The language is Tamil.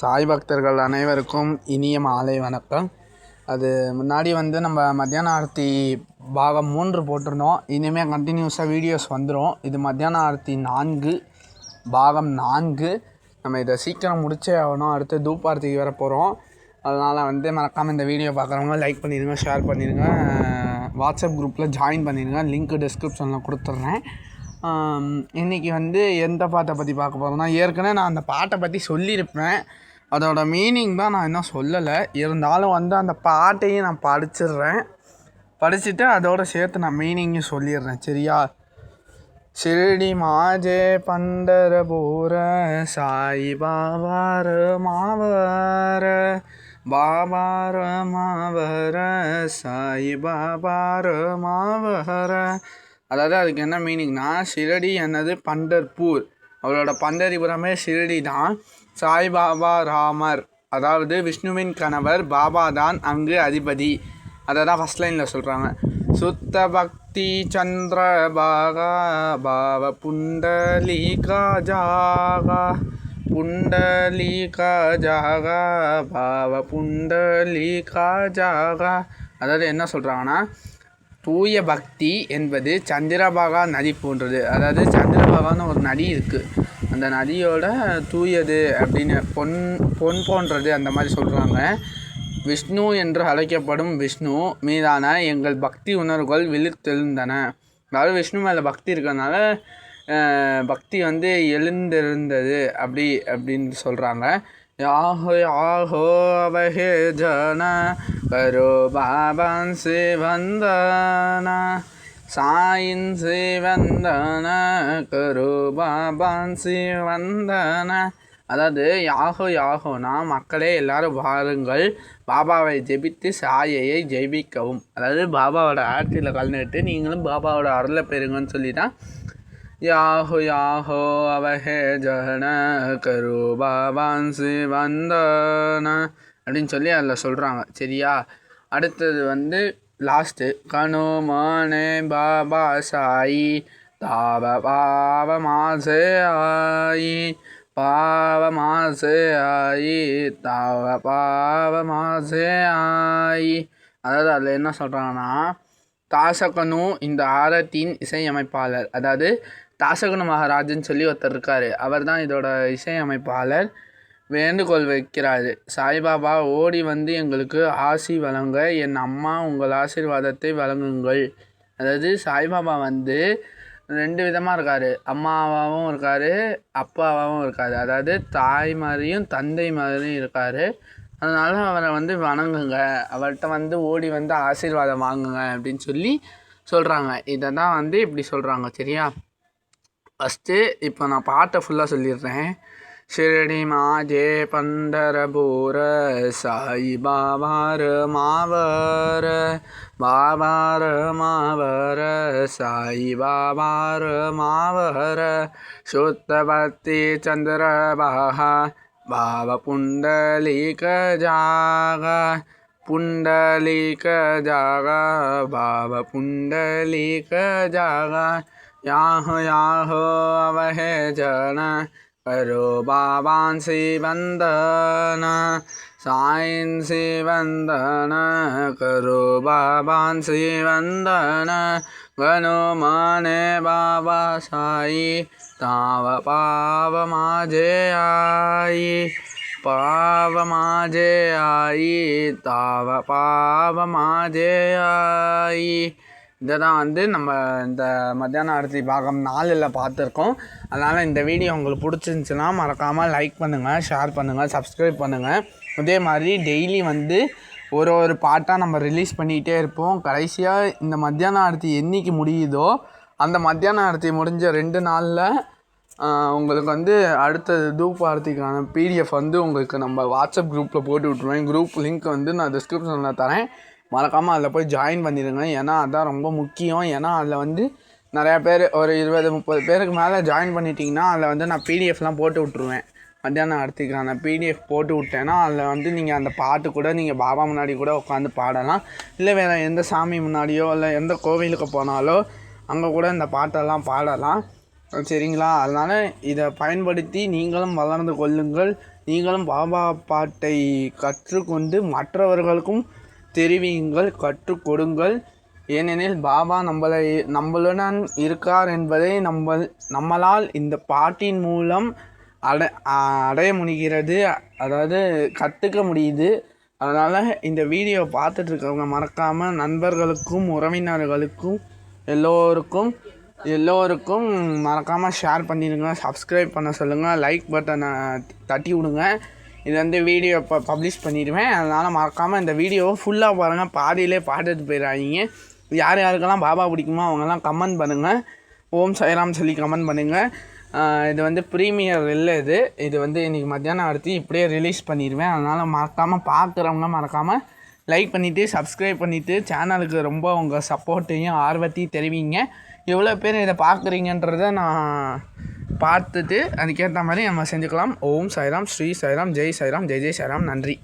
சாய் பக்தர்கள் அனைவருக்கும் இனிய மாலை வணக்கம். அது முன்னாடி வந்து நம்ம மத்தியான ஆரத்தி பாகம் மூன்று போட்டிருந்தோம். இனிமேல் கண்டினியூஸாக வீடியோஸ் வந்துடும் இது மத்தியான ஆரத்தி நான்கு பாகம் நான்கு. நம்ம இதை சீக்கிரம் முடிச்சே ஆகணும். அடுத்து தூப் வர போகிறோம் அதனால் வந்து மறக்காமல் இந்த வீடியோ பார்க்குறவங்க லைக் பண்ணிடுங்க ஷேர் பண்ணிடுங்க. வாட்ஸ்அப் குரூப்பில் ஜாயின் பண்ணிடுங்க. லிங்க் டிஸ்கிரிப்ஷனில் கொடுத்துட்றேன். இன்றைக்கி வந்து எந்த பாட்டை பற்றி பார்க்க போகிறோம்னா ஏற்கனவே நான் அந்த பாட்டை பற்றி சொல்லியிருப்பேன். அதோட மீனிங் தான் நான் இன்னும் சொல்லலை இருந்தாலும் வந்து அந்த பாட்டையும் நான் படிச்சிடுறேன் படிச்சுட்டு அதோட சேர்த்து நான் மீனிங்கும் சொல்லிடுறேன் சரியா शिर्डी माझे पंढरपूर साई बाबार मावर बाबार मावर சாய் பாபார் மாவர அதாவது அதுக்கு என்ன மீனிங்னா ஷிரடி என்னது பண்டர்பூர் அவரோட பண்டரிபுரமே ஷிரடி தான் சாய்பாபா ராமர். அதாவது விஷ்ணுவின் கணவர் பாபா தான் அங்கு அதிபதி. அதை தான் ஃபஸ்ட் லைனில் சொல்கிறாங்க சுத்த பக்தி சந்திர பாகா பாவ புண்டலீகா ஜாகா புண்டலீகா ஜாகா பாவ புண்டலீகா ஜாகா அதாவது என்ன சொல்கிறாங்கன்னா தூய பக்தி என்பது சந்திரபாகா நதி போன்றது. அதாவது சந்திரபாகான்னு ஒரு நதி இருக்குது அந்த நதியோட தூயது அப்படின்னு பொன் பொன் போன்றது அந்த மாதிரி சொல்கிறாங்க விஷ்ணு என்று அழைக்கப்படும் விஷ்ணு மீதான எங்கள் பக்தி உணர்வுகள் விழித்தெழுந்தன. அதாவது விஷ்ணு மேலே பக்தி இருக்கிறதுனால பக்தி வந்து எழுந்திருந்தது. அப்படி அப்படின்னு சொல்கிறாங்க யாஹோ யாஹோ அவஹே ஜன கரோ பாபான் சிவந்தன சாயின் சிவந்தன கரோ பாபான் சிவந்தன அதாவது யாகோ யாகோனா மக்களே எல்லாரும் வாருங்கள் பாபாவை ஜெபித்து சாயையை ஜெபிக்கவும். அதாவது பாபாவோட ஆட்சியில் கலந்துக்கிட்டு நீங்களும் பாபாவோட அருளை பெறுங்கன்னு சொல்லி தான் யாஹோ யாஹோ அவஹே ஜன கரு பாபான்சி வந்தன அப்படின்னு சொல்லி அதில் சொல்கிறாங்க சரியா? அடுத்தது வந்து லாஸ்ட்டு கனு பாபா சாயி தாப பாவ மாசே ஆயி பாவ மாசே ஆயி தாவ பாவ மாசே ஆயி. அதாவது அதில் என்ன சொல்கிறாங்கன்னா தாசகனு இந்த ஆரத்தின் இசையமைப்பாளர். அதாவது தாசகனு மகாராஜன் சொல்லி ஒருத்தர் இருக்கார். அவர் தான் இதோட இசையமைப்பாளர். வேண்டுகோள் வைக்கிறாரு. சாய்பாபா ஓடி வந்து எங்களுக்கு ஆசி வழங்க என் அம்மா உங்கள் ஆசீர்வாதத்தை வழங்குங்கள். அதாவது சாய்பாபா வந்து ரெண்டு விதமாக இருக்கார். அம்மாவாகவும் இருக்கார் அப்பாவாகவும் இருக்கார். அதாவது தாய் மாதிரியும் தந்தை மாதிரியும் இருக்கார். அதனால் அவரை வந்து வணங்குங்க. அவர்கிட்ட வந்து ஓடி வந்து ஆசீர்வாதம் வாங்குங்க அப்படின்னு சொல்லி சொல்கிறாங்க இதை தான் வந்து இப்படி சொல்கிறாங்க சரியா? ஃபஸ்ட்டு இப்போ நான் பாட்டை ஃபுல்லாக சொல்லிடுறேன். शिर्डी माझे पंढरपूर साई बाबार मावर बाबार मावर साई बाबार मावर शुद्धपती चंद्रबाहा बाबा पुंडलिक जागा पुंडलिक जागा बाबा पुंडलिक जागा याह याह अवहे जन રૂપાવાન શ્રી વંદન સાઈન શ્રી વંદન કરો બાબાન શ્રી વંદન ગનો મને બાબા સાઈ તાવ પાવ માજે આઈ પાવ માજે આઈ તાવ પાવ માજે આઈ இதை தான் வந்து நம்ம இந்த மத்தியான ஆரத்தி பாகம் நாலில் பார்த்துருக்கோம். அதனால் இந்த வீடியோ உங்களுக்கு பிடிச்சிருந்துச்சுன்னா மறக்காமல் லைக் பண்ணுங்கள் ஷேர் பண்ணுங்கள் சப்ஸ்கிரைப் பண்ணுங்கள் அதே மாதிரி டெய்லி வந்து ஒரு ஒரு பாட்டாக நம்ம ரிலீஸ் பண்ணிகிட்டே இருப்போம். கடைசியாக இந்த மத்தியான ஆரத்தி என்றைக்கு முடியுதோ அந்த மத்தியான ஆரத்தி முடிஞ்ச ரெண்டு நாளில் உங்களுக்கு வந்து அடுத்த தூப் ஆரத்திக்கான பிடிஎஃப் வந்து உங்களுக்கு நம்ம வாட்ஸ்அப் குரூப்பில் போட்டு விட்ருவேன் குரூப் லிங்க் வந்து நான் டிஸ்கிரிப்ஷனில் தரேன். மறக்காமல் அதில் போய் ஜாயின் பண்ணிடுங்க ஏன்னா அதுதான் ரொம்ப முக்கியம். ஏன்னா அதில் வந்து நிறையா பேர் ஒரு இருபது முப்பது பேருக்கு மேலே ஜாயின் பண்ணிட்டீங்கன்னா அதில் வந்து நான் பிடிஎஃப்லாம் போட்டு விட்ருவேன் மத்தியானம் அடுத்துக்கான பிடிஎஃப் போட்டு விட்டேன்னா அதில் வந்து நீங்கள் அந்த பாட்டு கூட நீங்கள் பாபா முன்னாடி கூட உட்காந்து பாடலாம். இல்லை வேறு எந்த சாமி முன்னாடியோ இல்லை எந்த கோவிலுக்கு போனாலோ அங்கே கூட இந்த பாட்டெல்லாம் பாடலாம். சரிங்களா? அதனால் இதை பயன்படுத்தி நீங்களும் வளர்ந்து கொள்ளுங்கள். நீங்களும் பாபா பாட்டை கற்றுக்கொண்டு மற்றவர்களுக்கும் தெரிவியுங்கள் கற்றுக் கொடுங்கள். ஏனெனில் பாபா நம்மளை நம்மளுடன் இருக்கார் என்பதை நம்ம நம்மளால் இந்த பாட்டின் மூலம் அடை அடைய முடிகிறது. அதாவது கற்றுக்க முடியுது. அதனால் இந்த வீடியோ பார்த்துட்ருக்கவங்க மறக்காமல் நண்பர்களுக்கும் உறவினர்களுக்கும் எல்லோருக்கும் எல்லோருக்கும் மறக்காமல் ஷேர் பண்ணிடுங்க சப்ஸ்கிரைப் பண்ண சொல்லுங்கள் லைக் பட்டனை தட்டி விடுங்க. இது வந்து வீடியோ இப்போ பப்ளிஷ் பண்ணிடுவேன். அதனால் மறக்காமல் இந்த வீடியோவை ஃபுல்லாக பாருங்கள் பாதியிலே பாட்டுட்டு போயிடாதீங்க. யார் யாருக்கெல்லாம் பாபா பிடிக்குமோ அவங்கெல்லாம் கமெண்ட் பண்ணுங்கள் ஓம் சாய்ராம் சொல்லி கமெண்ட் பண்ணுங்கள் இது வந்து ப்ரீமியர் இல்லை இது. இது வந்து இன்றைக்கி மத்தியானம் அடுத்து இப்படியே ரிலீஸ் பண்ணிடுவேன். அதனால் மறக்காமல் பார்க்குறவங்க மறக்காமல் லைக் பண்ணிவிட்டு சப்ஸ்கிரைப் பண்ணிவிட்டு சேனலுக்கு ரொம்ப உங்கள் சப்போர்ட்டையும் ஆர்வத்தையும் தெரிவிங்க. எவ்வளோ பேர் இதை பார்க்குறீங்கன்றத நான் பார்த்துட்டு அதுக்கேற்ற மாதிரி நம்ம செஞ்சுக்கலாம். ஓம் சாய்ராம் ஸ்ரீ சாய்ராம் ஜெய் சாய்ராம் ஜெய் ஜெய் சாய்ராம். நன்றி.